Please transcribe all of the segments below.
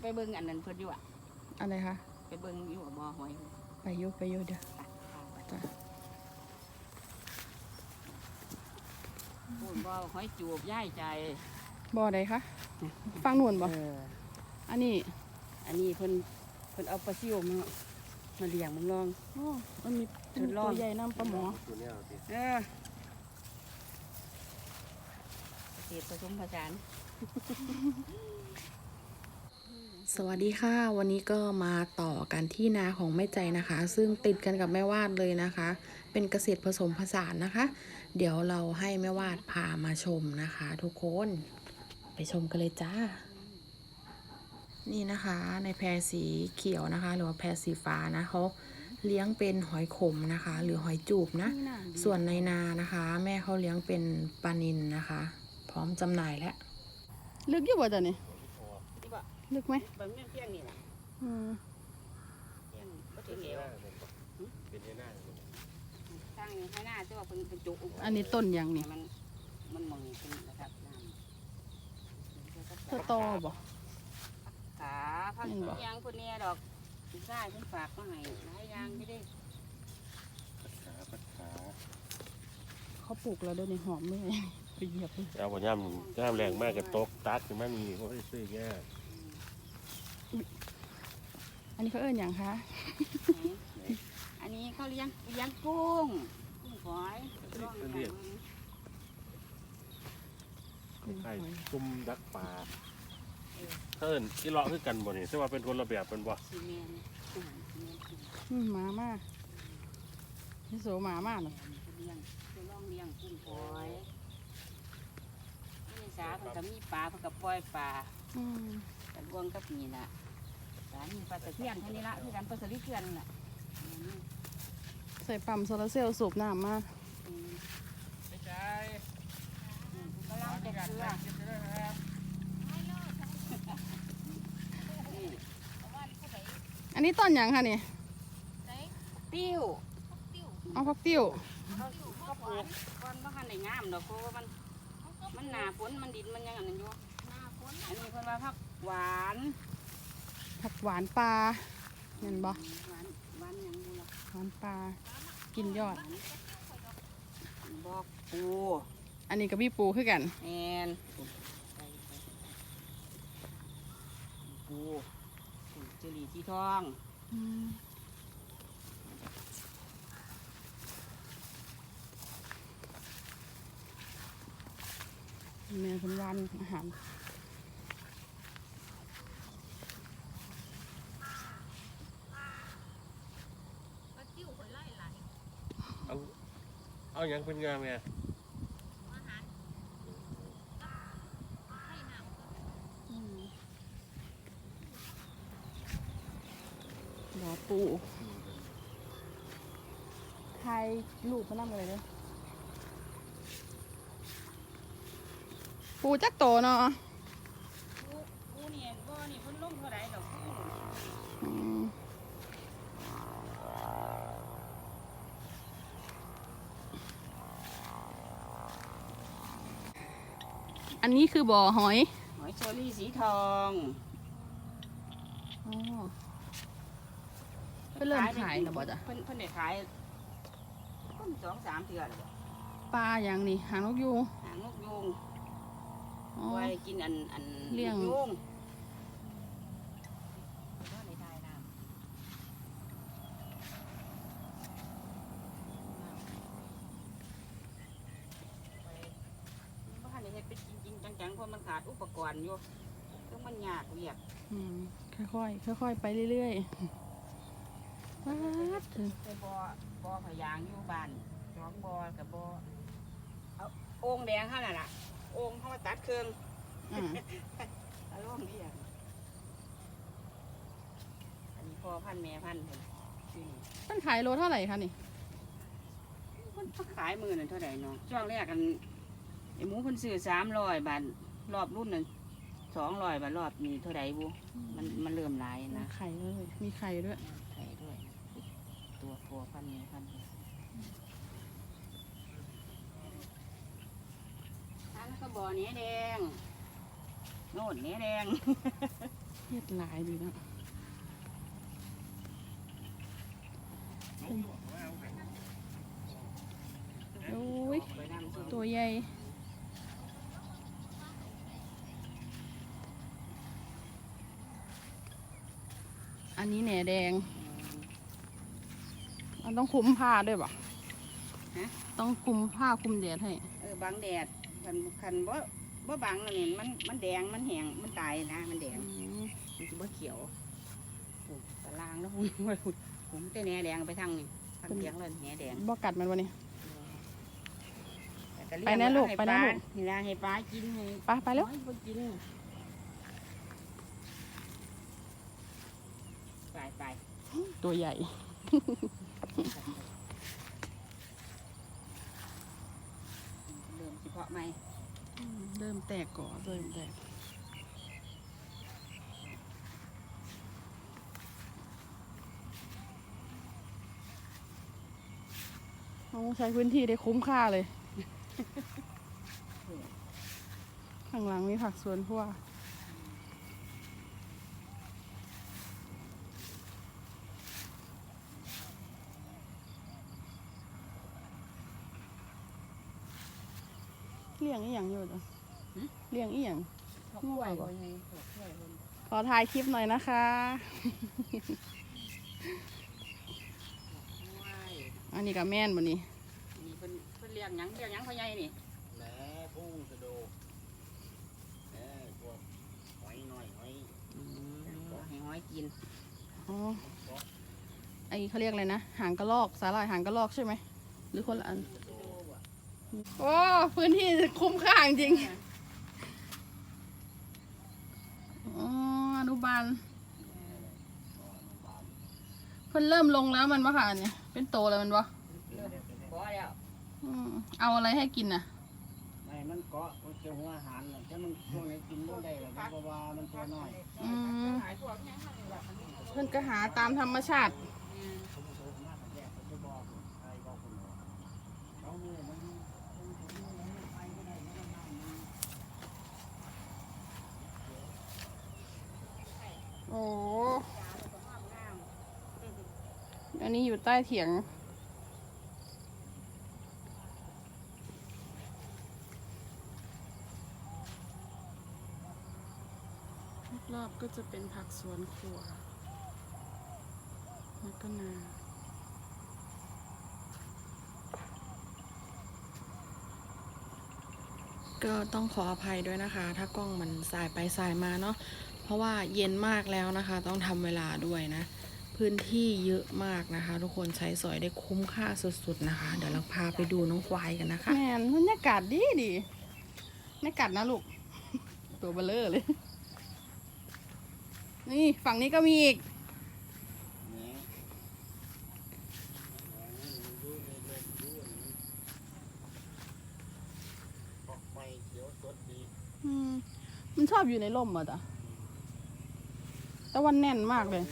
ไปเบิ่งอันนั้นเพิ่นอยู่อะ อะไรคะ ไปเบิ่งอยู่บ่หอยไปอยุไปอยุเดี๋ยวจ้ะพูดบ่หอยจูบย่ายใจ บ่อใดคะ ฟังนู่นบ่เอออันนี้ อันนี้เพิ่นเพิ่นเอาปลาซิวมามาเลี้ยงมึงลองโอ้มันมีทดลองตัวใหญ่น้ำปลาหมอตัวเนี้ยเอาสิเออเกษตรผสมผสาน สวัสดีค่ะ วันนี้ก็มาต่อกันที่นาของแม่ใจนะคะ ซึ่งติดกันกับแม่วาดเลยนะคะ เป็นเกษตรผสมผสานนะคะ เดี๋ยวเราให้แม่วาดพามาชมนะคะ ทุกคนไปชมกันเลยจ้า นี่นะคะในแพรสีเขียวนะคะ หรือว่าแพรสีฟ้านะเขาเลี้ยงเป็นหอยขมนะคะ หรือหอยจูบนะ ส่วนในนานะคะ แม่เขาเลี้ยงเป็นปลานินนะคะ พร้อมจำหน่ายแล้วเลึกอยู่บ่จ้ะเนี่ที่บ่ ลึกไหมเบิ่งเพียงนี่ล่ะอืมเพียงบ่ถึงเอวเป็นในหน้าเลยทางนี้ให้หน้าแต่ว่าเพิ่นเป็นจุกอันนี้ต้นยังนี่มันมันมองเป็นนะครับน้ำเธอตอบ่ขาพักเห็นบ่ยางคนเนี้ยดอกสิซ่ายเพิ่นฝากมาให้หลายอย่างที่ได้ขาปัดขาเขาปลูกแล้วเดี๋ยวนี้หอมเลยไปเหยียบเลยเอาบ่ย่ำย่ำแรงมากกับตกตัดขึ้นมามีโอ้ยซื้อยาก อันนี้เขาเอิ้นอย่างคะอันนี้เขาเลี้ยงเลี้ยงกุ้ง กุ้งฝอยลองเลี้ยงใช่กุมดักปลาเพิ่นที่เลาะคือกันบ่นี่แต่ว่าเป็นคนละแบบเป็นบ่ซีเมนต์กุ้งซีเมนต์กุ้งอืมหมามากนี่โสหมามากเลยเขาเลี้ยงเขาลองเลี้ยงกุ้งฝอยนี่สาเพิ่นก็มีปลาเพิ่นก็ปล่อยปลาอืมกันรวงกับนี่ล่ะ สามีปลาตะเพียนเท่านี้ละคือกันปลาสลิดเกลือนล่ะอืมใส่ปั๊มโซลาร์เซลล์สูบน้ำมาอืมไม่ใช่อืมกำลังจะเกลือนี่อันนี้ต้นอย่างคะนี่ติ้วเอาพักติ้วเขาเขาปลูกก่อนบ่ทันได้งามดอกเพราะว่ามัน มันหนาฝนมันดินมันยังอันนั้นอยู่อันนี้เพิ่นว่าผักหวาน ผักหวานปลาเห็นบ่หวานหวานหยังบ่ล่ะหวานปลากินยอด บอกปูอันนี้กับพี่ปูคือกันแอนปูปูเจลีที่ทองแม่เป็นวันอาหาร เอา เอาหยังเป็นงามแม่หมอปูไทยลูกมันนั่งเลยเด้อปูจักโตเนาะปูปูเนี่ยบ่นี่เพิ่นลงเท่าไหร่ดอกปู อืมอั นนี้คือบ่อหอย หอยเชอรี่สีทองอ๋อ เพิ่นเริ่มขายแล้วบ่จ๊ะ เพิ่นเพิ่นได้ขายเพิ่นสองสามเทื่อแล้วบ่ปลาอย่างนี้หางนกยูงหางนกยูงอ๋อ ไว้กินอันอันเลี้ยง นกยูงบ่ได้ได้น้ำไปบ่ทันได้เฮ็ดเป็นจริงๆจังๆเพราะมันขาด อุปกรณ์อยู่ต้องมันยากเรียกอืมค่อยๆค่อยๆไปเรื่อยๆป๊าดเถอะไปบ่อบ่อพะยางอยู่บ้านสองบ่อกับบ่อเอาโอ่งแดงเท่านั้นล่ะโอ่งเขามาตัดเครื่องอ่าอารมณ์เรียกอันนี้พ่อพันธุ์แม่พันธุ์เพิ่นชื่อนี่ ต้นขายโลเท่าไหร่คะนี่มันขายมือนั่นเท่าไหร่เนาะช่วงแรกกันไอ้หมูเพิ่นซื้อสามร้อยบาทรอบรุ่นนั่น สองร้อยบาทรอบนี้เท่าไหร่บุมันมันเริ่มหลายนะไข่เลยมีไข่ด้วย ไข่ด้วย ตัวพ่อพันธุ์แม่พันธุ์อันนั้นก็บ่อเนี้ยแดง โน่นเนี้ยแดงเฮ็ดหลายดีเนาะโอ้ยไปนำซุตัวใหญ่ อันนี้แหน่แดง มันต้องคลุมผ้าด้วยป่ะฮะ ต้องคลุมผ้าคลุมแดดให้ เออบังแดดคันคันบ่บ่บังนั่นนี่มันมันแดงมันแห้งมันตายนะมันแดงอืมมันสิบ่เขียวโอ้ตารางแล้วหุ่นไว้หุ่นผมแต่แหนแดงไปทางนี่ทางเตียงเลยแหนแดงบ่กัดมันวะนี่แต่เยไปนะลูกให้ไปนะาลูก นี่ล่ะให้ปลากินให้ไปไปแล้วน้อยบ่กิน ไปไป ตัวใหญ่ เริ่มสิเพาะไหมเริ่มแตกก่อนเริ่มแตกต้องใช้พื้นที่ได้คุ้มค่าเลย ข้างหลังมีผักสวนครัว ลี้ยงอีหยังอยู่จ้ะเลี้ยงอีหยังเพาะกล้วยบ่ไงเพาะกล้วยบ่ขอถ่ายคลิปหน่อยนะคะกล้วยอันนี้กับแม่นบ่นี่นี่เพิ่นเพิ่นเลี้ยงหยังเลี้ยงหยังพ่อใหญ่นี่แหนพุ่งกระโดดแหนพวกหอยน้อยหอยอืมให้หอยกินอ๋อไอเขาเรียกอะไรนะหางกระรอกสาหร่ายหางกระรอกใช่ไหมหรือคนละอัน โอ้พื้นที่คุ้มค่าจริงๆอ๋ออนุบาลเพิ่นเริ่มลงแล้วมันวะค่ะอันเนี่ยเป็นโตแล้วมันวะพอแล้วอืมเอาอะไรให้กินน่ะ ไม่มันเกาะมันเกี่ยวหัวอาหารน่ะถ้ามันช่วงไหนกินไม่ได้หรอกเพราะว่ามันตัวน้อย อืมเพิ่นก็หาตามธรรมชาติ ผมโทรมาแต่แยกผมจะบอกใครบอกคนบอกเขาเนี่ยมันไปไม่ได้ไม่ต้องนั่งมัน โอ้อันนี้อยู่ใต้เถียง รอบๆก็จะเป็นผักสวนครัว แล้วก็นาก็ต้องขออภัยด้วยนะคะ ถ้ากล้องมันสายไปสายมาเนาะ เพราะว่าเย็นมากแล้วนะคะ ต้องทำเวลาด้วยนะ พื้นที่เยอะมากนะคะ ทุกคนใช้สอยได้คุ้มค่าสุดๆนะคะ เดี๋ยวเราพาไปดูน้องควายกันนะคะแมนบรรยากาศดีดีไม่กัดนะลูก ตัวเบลเลอร์เลย นี่ฝั่งนี้ก็มีอีกมันชอบอยู่ในร่มอะจ้ะ แต่วันแน่นมากเลย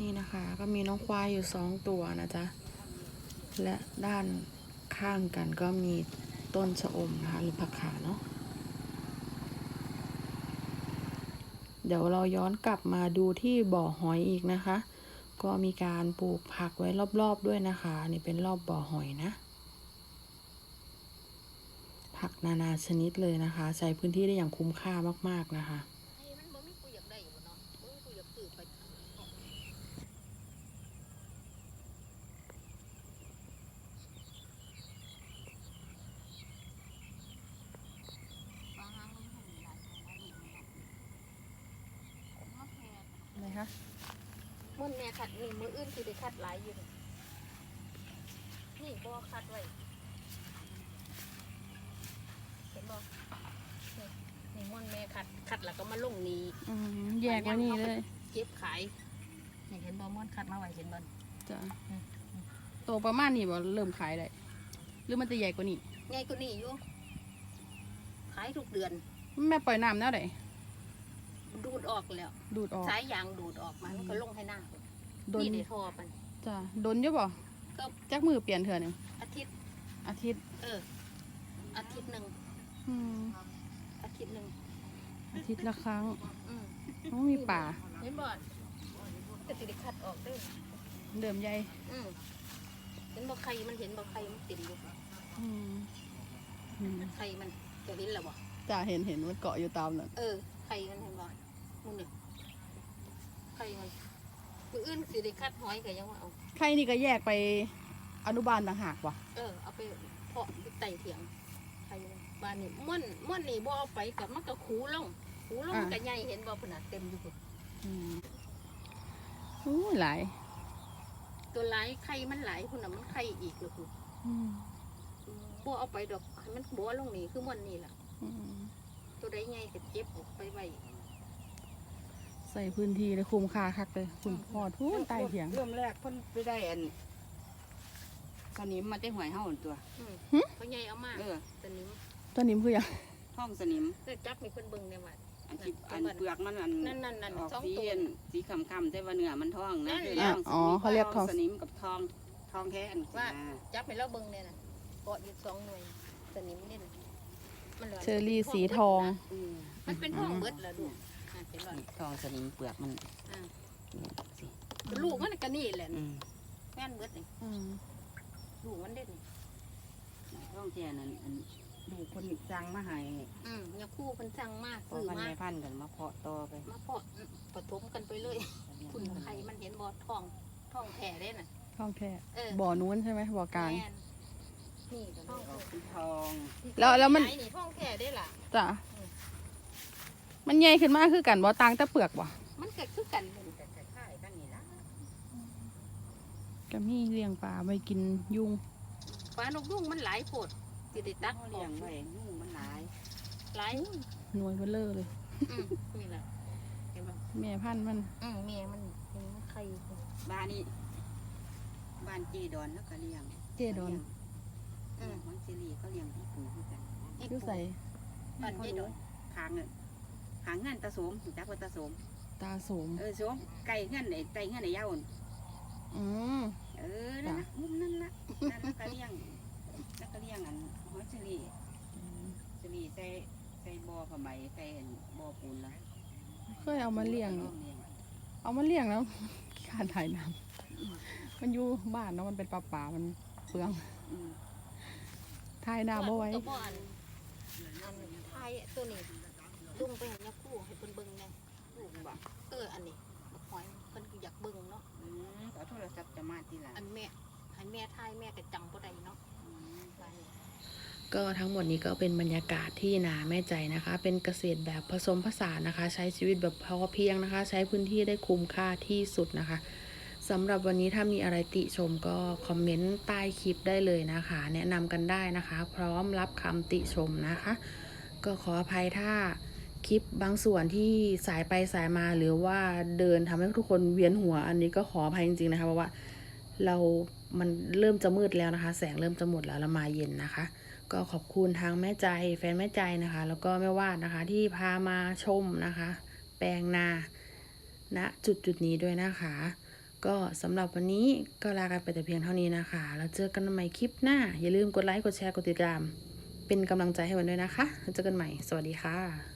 นี่นะคะ ก็มีน้องควายอยู่สองตัวนะจ๊ะ และด้านข้างกันก็มีต้นชะอมนะคะหรือผักขาเนาะเดี๋ยวเราย้อนกลับมาดูที่บ่อหอยอีกนะคะ ก็มีการปลูกผักไว้รอบๆด้วยนะคะนี่เป็นรอบบ่อหอยนะ ผักนานาชนิดเลยนะคะ ใช้พื้นที่ได้อย่างคุ้มค่ามากๆนะคะมันบ่มีกูอยากได้บ่เนาะบ่มีกูอยากซื้อไปอะไรคะมั นแม่คัดนี่มืออื่นสิได้คัดหลายอยู่นี่นี่บ่คัดไว้เห็นบ่นี่นี่มันแม่คัดคัดแล้วก็มาลงนี่อืมแยกไว้นี่เลยเก็บขายนี่เห็นบ่มันคัดมาไว้เห็นบ่จ้ะโตประมาณนี้บ่เริ่มขายได้หรือมันจะใหญ่กว่านี้ใหญ่กว่านี้อยู่ขายทุกเดือน แม่ปล่อยน้ำแล้วไดดูดออกแล้ว ดูดออกสายยางดูดออกมาแล้วก็ลงให้หน้า โดนนี่ได้ทอมันจจ้ะโดนอยู่บ่ก็ จักมือเปลี่ยนเถื่อหนึงอาทิตย์ อาทิตย์ เออ อาทิตย์หนึ่งอืมอาทิตย์หนึ่งอาทิตย์ละครั้งอืมต้องมีป่า เห็นบ่ก็สิได้คัดออกเด้อเดิมใหญ่อืมเห็นบ่ไข่มันเห็นบ่ไข่มันเต็มอยู่อืมอืมไข่มันจะเห็นแล้วบ่จ้าเห็นเห็นมันเกาะอยู่ตามนั่นเออไข่มันเห็นบ่มึงเนี่ยไข่มันมื ออื่นสิได้คัดหอยก็ยังว่าเอาใครนี่ก็แยกไปอนุบาลต่างหากว่ะเออเอาไปเพาะที่ไต่เถียงไข่มันบ้านนี่ม่วนม่วนนี่บ่เอาไปกับมันก็ขูลงขูลงมันก็ใหญ่เห็นบ่พุ่นน่ะเต็มอยู่พุ่นอืมอู้หลายตัวหลายไข่มันหลายพุ่นน่ะมันไข่อีกเลยพุ่นอืมบ่เอาไปดอกให้มันบัวลงนี่คือม่วนนี่ล่ะ อืม ตัวใดใหญ่ก็เจ็บออกไปไว้ ใส่พื้นที่เลยคุ้มค่าคักเลยคุ้มพอทุนใต้เถียง เริ่มแรกเพิ่นไปได้อันสนิมมาได้หวยเฮาหั่นตัวอืมหึเพราะใหญ่เอามาเออตอนนี้ตัวนี้คือหยังท้องสนิมเออจับมีคนเบิ่งในวัด อันที่อันเปลือกมันอันนั่นนั่นนั่นออกสองสีตัว อันสีคำๆแต่ว่าเนื้อมันท้องนั่นะน คือแหละท้องอ๋อเขาเรียกทอง สนิมกับทองทองแท้อันว่านะจับไปแล้วเบิ่งเนี่ยนะเกาะอยู่สองหน่วยตอนนี้มันเนี่ยนะมันหลยเชอรี่สีทอง อืมมันเป็นทองเบิดแล้วลูก อะเป็นหลอดทองสนิมเปลือกมันอ่านี่สิลูกมันก็นี่แหละอืนี่มแม่นเบิดนี่อืมลูกมันเด็ดนี่ท้องแท้นั่นอันดูคนสั่งมาให้อืมยาคู่เพิ่นสั่งมากพอซื้อพันมาแม่พันธุ์กันมาเพาะต่อไปมาเพาะผสมกันไปเลยคุณไข่มันเห็นบ่ทองทองแท้เด้น่ะ ท้องแท้เออบ่อนู้นใช่ไหมบ่อกลาง แม่นนี่ก็ทองออกเป็นทองแล้วแล้วมันไหนี่ทองแท้ได้ล่ะจ้ะ มันใหญ่ขึ้นมากคือกันบ่ต่างแต่เปลือกบ่มันก็คือกันนี่แต่คล้ายๆกันนี่ละก็มีเลี้ยงปลาไว้กินยุงปลานกยุงมันหลายโพดสิได้ตักเขาเลี้เลี้ยยงงไว้ไว้งูมันหลาย หลายหน่วยเบลเลอร์เลย อืมนี่แหละเห็นไหมแม่พันธุ์มันอืมเมียมันเห็นมันไข่อยู่บ้านนี้บ้านเจดอนแล้วก็เลี้ยงเจดอนอืมมันซีรีเขาเลี้ยงที่ปูคือกันอีกอยู่ใส่บ้านเจดอนขางเนี่ ยขางเงินตะโสมรู้จักว่าตะโสมตาโสมเออโสมไก่เงินไอ้ไก่เงินไอ้ยาวน่ะอืมเออนั่นนะมุมนั่นนะนั่นแล้วก็เลี้ยงแล้วก็เลี้ยงอันหอยซีรีซีรีใส่ใส่บ่อผ้าไหมใส่อันบ่อปูนละเคยเอามาเลี้ยงเอามาเลี้ยงแล้วการถ่ายน้ำมันอยู่บ้านเนาะมันเป็นปลาป่ามันเปลืองอืมถ่ายน้ำเอาไว้ ตัวบ่อันอันไทยตัวนี้ ลุงไปเห็นยาคู่ให้เพิ่นเบิ่งแน่ลูกบ่เอออันนี้บักหอยเพิ่นก็อยากเบิ่งเนาะอืมขอโทรศัพท์จะมาทีหลังอันแม่ให้แม่ทายแม่ก็จังบ่ได้เนาะอืมบ้านนี้ ก็ทั้งหมดนี้ก็เป็นบรรยากาศที่นาแม่ใจนะคะ เป็นเกษตรแบบผสมผสานนะคะ ใช้ชีวิตแบบพอเพียงนะคะ ใช้พื้นที่ได้คุ้มค่าที่สุดนะคะสำหรับวันนี้ถ้ามีอะไรติชมก็คอมเมนต์ใต้คลิปได้เลยนะคะ แนะนำกันได้นะคะ พร้อมรับคำติชมนะคะ ก็ขออภัยถ้า คลิปบางส่วนที่สายไปสายมาหรือว่าเดินทำให้ทุกคนเวียนหัว อันนี้ก็ขออภัยจริงๆนะคะเพราะว่าเรามันเริ่มจะมืดแล้วนะคะ แสงเริ่มจะหมดแล้วแล้วมาเย็นนะคะ ก็ขอบคุณทางแม่ใจแฟนแม่ใจนะคะ แล้วก็แม่วาดนะคะที่พามาชมนะคะ แปลงนาณจุดจุดนี้ด้วยนะคะ ก็สำหรับวันนี้ก็ลากันไปแต่เพียงเท่านี้นะคะ แล้วเจอกันใหม่คลิปหน้า อย่าลืมกดไลค์กดแชร์กดติดตาม เป็นกำลังใจให้วันด้วยนะคะแล้วเจอกันใหม่ สวัสดีค่ะ